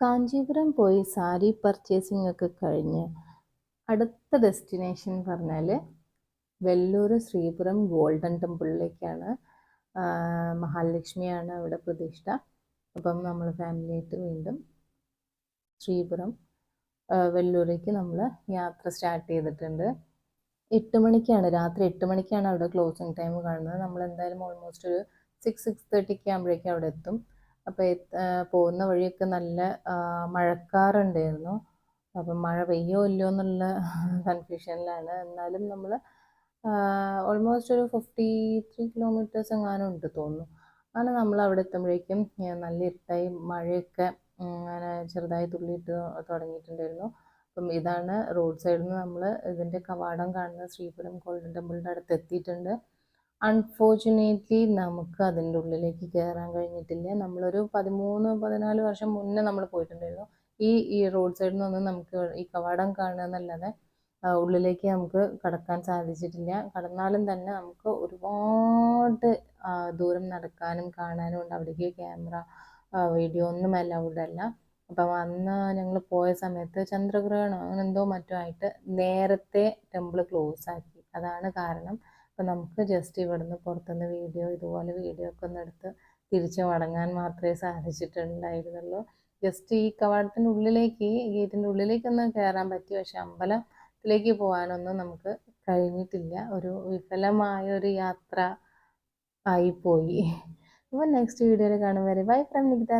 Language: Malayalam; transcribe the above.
കാഞ്ചീപുരം പോയി സാരി പർച്ചേസിംഗ് ഒക്കെ കഴിഞ്ഞ് അടുത്ത ഡെസ്റ്റിനേഷൻ പറഞ്ഞാൽ വെല്ലൂർ ശ്രീപുരം ഗോൾഡൻ ടെമ്പിളിലേക്കാണ്. മഹാലക്ഷ്മിയാണ് അവിടെ പ്രതിഷ്ഠ. അപ്പം നമ്മൾ ഫാമിലിയായിട്ട് വീണ്ടും ശ്രീപുരം വെല്ലൂരേക്ക് നമ്മൾ യാത്ര സ്റ്റാർട്ട് ചെയ്തിട്ടുണ്ട്. എട്ട് മണിക്കാണ് രാത്രി എട്ട് മണിക്കാണ് അവിടെ ക്ലോസിങ് ടൈം കാണുന്നത്. നമ്മൾ എന്തായാലും ഓൾമോസ്റ്റ് ഒരു സിക്സ് സിക്സ് തേർട്ടിക്ക് ആകുമ്പോഴേക്കും അവിടെ എത്തും. അപ്പോൾ പോകുന്ന വഴിയൊക്കെ നല്ല മഴക്കാറുണ്ടായിരുന്നു. അപ്പം മഴ പെയ്യോ ഇല്ലയോ എന്നുള്ള കൺഫ്യൂഷനിലാണ് എന്നാലും നമ്മൾ ഓൾമോസ്റ്റ് ഒരു ഫിഫ്റ്റി ത്രീ കിലോമീറ്റേഴ്സ് എങ്ങാനും ഉണ്ട് തോന്നുന്നു. ആണ് നമ്മൾ അവിടെ എത്തുമ്പോഴേക്കും നല്ല ഇരുട്ടായി മഴയൊക്കെ അങ്ങനെ ചെറുതായി തുള്ളിയിട്ട് തുടങ്ങിയിട്ടുണ്ടായിരുന്നു. അപ്പം ഇതാണ് റോഡ് സൈഡിൽ നിന്ന് നമ്മൾ ഇതിന്റെ കവാടം കാണുന്ന ശ്രീപുരം ഗോൾഡൻ ടെമ്പിളിന്റെ അടുത്ത് എത്തിയിട്ടുണ്ട്. അൺഫോർച്ചുനേറ്റ്ലി നമുക്ക് അതിന്റെ ഉള്ളിലേക്ക് കയറാൻ കഴിഞ്ഞിട്ടില്ല. നമ്മളൊരു പതിമൂന്ന് പതിനാല് വർഷം മുന്നേ നമ്മൾ പോയിട്ടുണ്ടായിരുന്നു. ഈ ഈ റോഡ് സൈഡിൽ നിന്നൊന്നും നമുക്ക് ഈ കവാടം കാണുക എന്നല്ലാതെ ഉള്ളിലേക്ക് നമുക്ക് കടക്കാൻ സാധിച്ചിട്ടില്ല. കടന്നാലും തന്നെ നമുക്ക് ഒരുപാട് ദൂരം നടക്കാനും കാണാനും ഉണ്ട്. അവിടേക്ക് ക്യാമറ വീഡിയോ ഒന്നും അലൗഡ് അല്ല. അപ്പം അന്ന് ഞങ്ങൾ പോയ സമയത്ത് ചന്ദ്രഗ്രഹണം അങ്ങനെ എന്തോ മറ്റോ ആയിട്ട് നേരത്തെ ടെമ്പിൾ ക്ലോസ് ആക്കി. അതാണ് കാരണം. അപ്പം നമുക്ക് ജസ്റ്റ് ഇവിടുന്ന് പുറത്തുനിന്ന് വീഡിയോ ഇതുപോലെ വീഡിയോ ഒക്കെ ഒന്ന് എടുത്ത് തിരിച്ച് മടങ്ങാൻ മാത്രമേ സാധിച്ചിട്ടുണ്ടായിരുന്നുള്ളൂ. ജസ്റ്റ് ഈ കവാടത്തിന്റെ ഉള്ളിലേക്ക് ഗേറ്റിന്റെ ഉള്ളിലേക്കൊന്ന് കയറാൻ പറ്റി. പക്ഷെ അമ്പലത്തിലേക്ക് പോകാനൊന്നും നമുക്ക് കഴിഞ്ഞിട്ടില്ല. ഒരു വിഫലമായ ഒരു യാത്ര ആയിപ്പോയി അപ്പോൾ നെക്സ്റ്റ് വീഡിയോയിൽ കാണും വരെ. Bye from Nikita